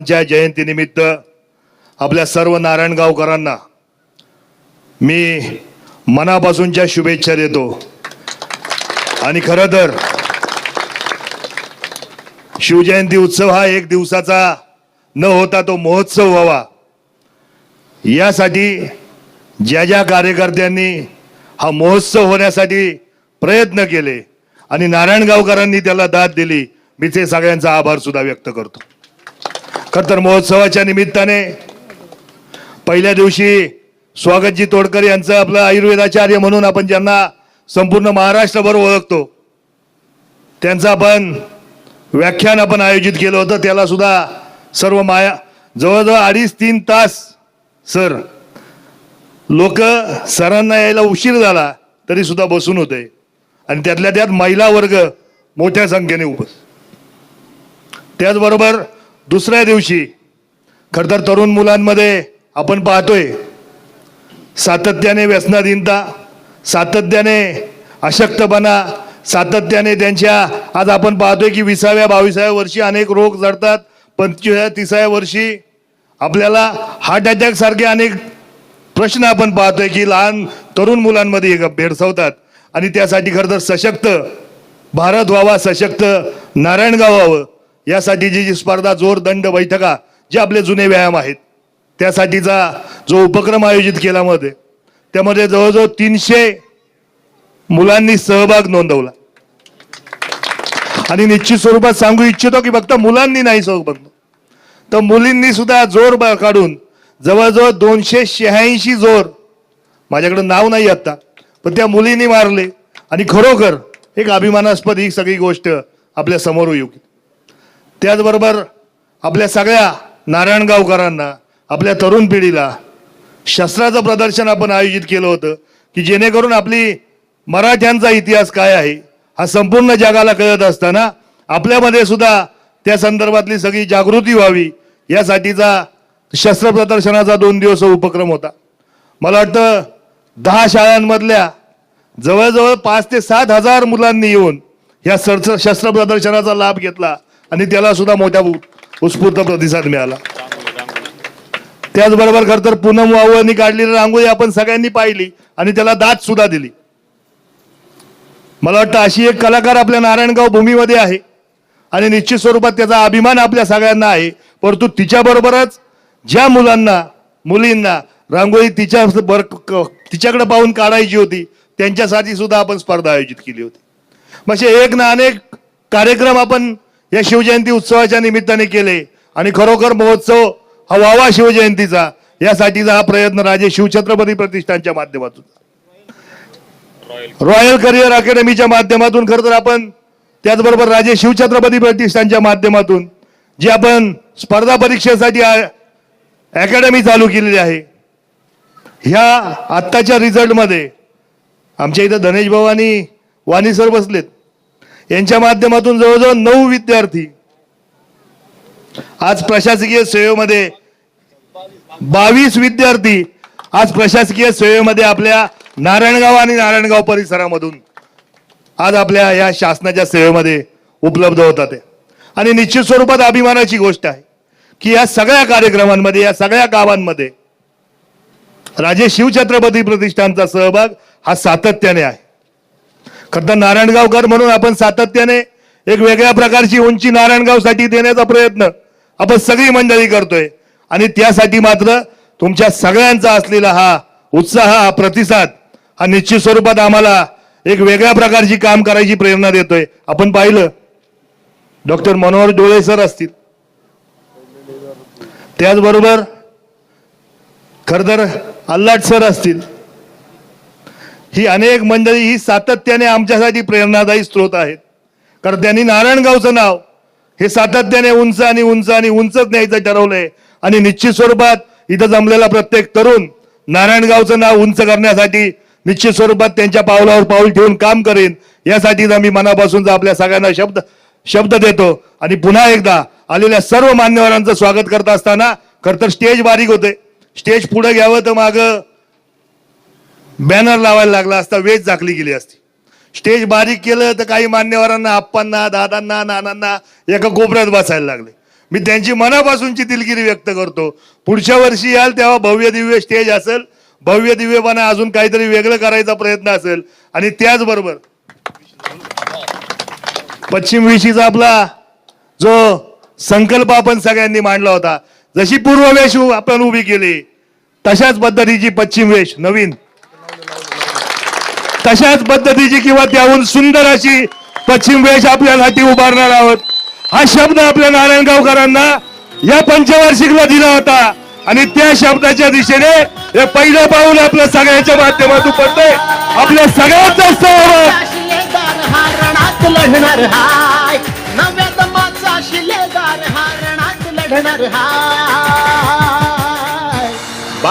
च्या जयंतीनिमित्त आपल्या सर्व नारायणगावकरांना मी मनापासूनच्या शुभेच्छा देतो. आणि खरं तर शिवजयंती उत्सव हा एक दिवसाचा न होता तो महोत्सव व्हावा. यासाठी ज्या ज्या कार्यकर्त्यांनी हा महोत्सव होण्यासाठी प्रयत्न केले आणि नारायणगावकरांनी त्याला दाद दिली मी ते सगळ्यांचा आभार सुद्धा व्यक्त करतो. खर महोत्सवाच्या निमित्ताने पहिल्या दिवशी स्वागतजी तोडकर यांचं आपलं आयुर्वेदाचार्य म्हणून आपण ज्यांना संपूर्ण महाराष्ट्रभर ओळखतो त्यांचं आपण व्याख्यान आपण आयोजित केलं होतं त्याला सुद्धा सर्व माया जवळजवळ अडीच तीन तास सर लोक सरांना यायला उशीर झाला तरी सुद्धा बसून होते. आणि त्यातल्या त्यात महिला वर्ग मोठ्या संख्येने उपस त्याचबरोबर दुसऱ्या दिवशी खरंतर तरुण मुलांमध्ये आपण पाहतोय सातत्याने व्यसनाधीनता सातत्याने अशक्तपणा सातत्याने त्यांच्या आज आपण पाहतोय की विसाव्या बावीसाव्या वर्षी अनेक रोग जडतात पंचव्या तिसाव्या वर्षी आपल्याला हार्ट अटॅक सारखे अनेक प्रश्न आपण पाहतोय की लहान तरुण मुलांमध्ये हे भेडसावतात. आणि त्यासाठी खरं तर सशक्त भारत व्हावा सशक्त नारायणगाव व्हावं. यासाठी जी जी स्पर्धा जोर दंड बैठका जे आपले जुने व्यायाम आहेत त्यासाठीचा जो उपक्रम आयोजित केला मध्ये त्यामध्ये जवळजवळ तीनशे मुलांनी सहभाग नोंदवला. आणि निश्चित स्वरूपात सांगू इच्छितो की फक्त मुलांनी नाही सहभाग तर मुलींनी सुद्धा जोर ब- काढून जवळजवळ दोनशे शहाऐंशी जोर माझ्याकडे नाव नाही आता पण त्या मुलींनी मारले. आणि खरोखर एक अभिमानास्पद ही सगळी गोष्ट आपल्यासमोर येऊ त्याचबरोबर आपल्या सगळ्या नारायणगावकरांना आपल्या तरुण पिढीला शस्त्राचं प्रदर्शन आपण आयोजित केलं होतं की जेणेकरून आपली मराठ्यांचा इतिहास काय आहे हा संपूर्ण जगाला कळत असताना आपल्यामध्ये सुद्धा त्या संदर्भातली सगळी जागृती व्हावी यासाठीचा शस्त्र प्रदर्शनाचा दोन दिवस उपक्रम होता. मला वाटतं दहा शाळांमधल्या जवळजवळ पाच ते सात हजार मुलांनी येऊन या सरस शस्त्र प्रदर्शनाचा लाभ घेतला. आणि त्याला सुद्धा मोठ्या उत्स्फूर्त प्रतिसाद मिळाला. त्याचबरोबर खर तर पूनम वावळनी काढलेली रांगोळी आपण सगळ्यांनी पाहिली आणि त्याला दाद सुद्धा दिली. मला वाटतं अशी एक कलाकार आपल्या नारायणगाव भूमीमध्ये आहे आणि निश्चित स्वरूपात त्याचा अभिमान आपल्या सगळ्यांना आहे. परंतु तिच्याबरोबरच ज्या मुलांना मुलींना रांगोळी तिच्या बर तिच्याकडे पाहून काढायची होती त्यांच्यासाठी सुद्धा आपण स्पर्धा आयोजित केली होती. म्हणजे एक ना अनेक कार्यक्रम आपण या शिवजयंती उत्सवाच्या निमित्ताने केले. आणि खरोखर महोत्सव हा व्हावा शिवजयंतीचा. यासाठीचा हा प्रयत्न राजे शिवछत्रपती प्रतिष्ठानच्या माध्यमातून. रॉयल करिअर अकॅडमीच्या माध्यमातून खरं तर आपण त्याचबरोबर राजे शिवछत्रपती प्रतिष्ठानच्या माध्यमातून जी आपण स्पर्धा परीक्षेसाठी अकॅडमी चालू केलेली आहे. ह्या आत्ताच्या रिझल्टमध्ये आमच्या इथं धनेश भवानी वाणी सर बसलेत. यांच्या माध्यमातून जवळजवळ नऊ विद्यार्थी आज प्रशासकीय सेवेमध्ये बावीस विद्यार्थी आज प्रशासकीय सेवेमध्ये आपल्या नारायणगाव आणि नारायणगाव परिसरामधून आज आपल्या या शासनाच्या सेवेमध्ये उपलब्ध होतात. आणि निश्चित स्वरूपात अभिमानाची गोष्ट आहे की या सगळ्या कार्यक्रमांमध्ये या सगळ्या गावांमध्ये राजे शिवछत्रपती प्रतिष्ठानचा सहभाग हा सातत्याने आहे. खरं नारायणगावकर म्हणून आपण सातत्याने एक वेगळ्या प्रकारची उंची नारायणगावसाठी देण्याचा प्रयत्न आपण सगळी मंडळी करतोय. आणि त्यासाठी मात्र तुमच्या सगळ्यांचा असलेला हा उत्साह हा प्रतिसाद हा निश्चित स्वरूपात आम्हाला एक वेगळ्या प्रकारची काम करायची प्रेरणा देतोय. आपण पाहिलं. डॉक्टर मनोहर डोळे सर असतील. त्याचबरोबर खरं तर अल्लाट सर असतील. ही अनेक मंडळी ही सातत्याने आमच्यासाठी प्रेरणादायी स्रोत आहेत. कारण त्यांनी नारायणगावचं नाव हे सातत्याने उंच आणि उंच आणि उंचच न्यायचं ठरवलंय. आणि निश्चित स्वरूपात इथं जमलेला प्रत्येक तरुण नारायणगावचं नाव उंच करण्यासाठी निश्चित स्वरूपात त्यांच्या पावलावर पाऊल ठेवून काम करेन. यासाठीच आम्ही मनापासून आपल्या सगळ्यांना शब्द शब्द देतो आणि पुन्हा एकदा आलेल्या सर्व मान्यवरांचं स्वागत करत असताना खरं तर स्टेज बारीक होते. स्टेज पुढे घ्यावं तर मागं बॅनर लावायला लागला असता वेच झाकली गेली असती. स्टेज बारीक केलं तर काही मान्यवरांना आप्पांना दादांना नानांना एका कोपऱ्यात बसायला लागले. मी त्यांची मनापासूनची दिलगिरी व्यक्त करतो. पुढच्या वर्षी याल तेव्हा भव्य दिव्य स्टेज असेल. भव्य दिव्यपणा अजून काहीतरी वेगळं करायचा प्रयत्न असेल. आणि त्याचबरोबर पश्चिम विशीचा आपला जो संकल्प आपण सगळ्यांनी मांडला होता जशी पूर्ववेश वेश आपण उभी केली तशाच पद्धतीची पश्चिम वेश नवीन. तशाच पद्धतीची किंवा त्याहून सुंदर अशी पश्चिम वेश आपल्यासाठी उभारणार आहोत. हा शब्द आपल्या नारायणगावकरांना या पंचवार्षिकला दिला होता. आणि त्या शब्दाच्या दिशेने हे पहिलं पाऊल आपल्या सगळ्यांच्या माध्यमातून पडतंय. आपल्या सगळ्यात जास्त आवाज.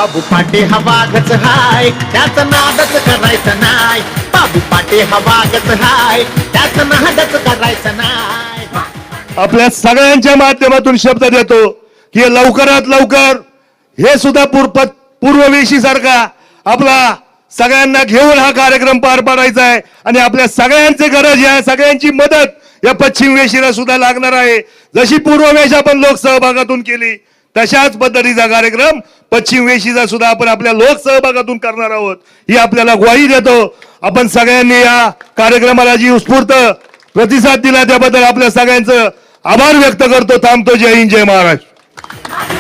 बाबू पाटे हा वाघच हाय त्याच नादच करायचं नाय. बाबू पाटे हा वाघच हाय त्याच नादच करायचं नाय. आपल्या सगळ्यांच्या माध्यमातून शब्द देतो की लवकरात लवकर हे सुद्धा पूर्व पूर्ववेशी सारखा आपला सगळ्यांना घेऊन हा कार्यक्रम पार पाडायचा आहे आणि आपल्या सगळ्यांची गरज या सगळ्यांची मदत या पश्चिम वेशीला सुद्धा लागणार आहे. जशी पूर्ववेश आपण लोक सहभागातून केली तशाच पद्धतीचा कार्यक्रम पश्चिम वेशीचा सुद्धा आपण आपल्या लोक सहभागातून करणार आहोत. ही आपल्याला ग्वाही देतो. आपण सगळ्यांनी या कार्यक्रमाला जी उत्स्फूर्त प्रतिसाद दिला त्याबद्दल आपल्या सगळ्यांचं आभार व्यक्त करतो. थांबतो. जय हिंद जय महाराष्ट्र.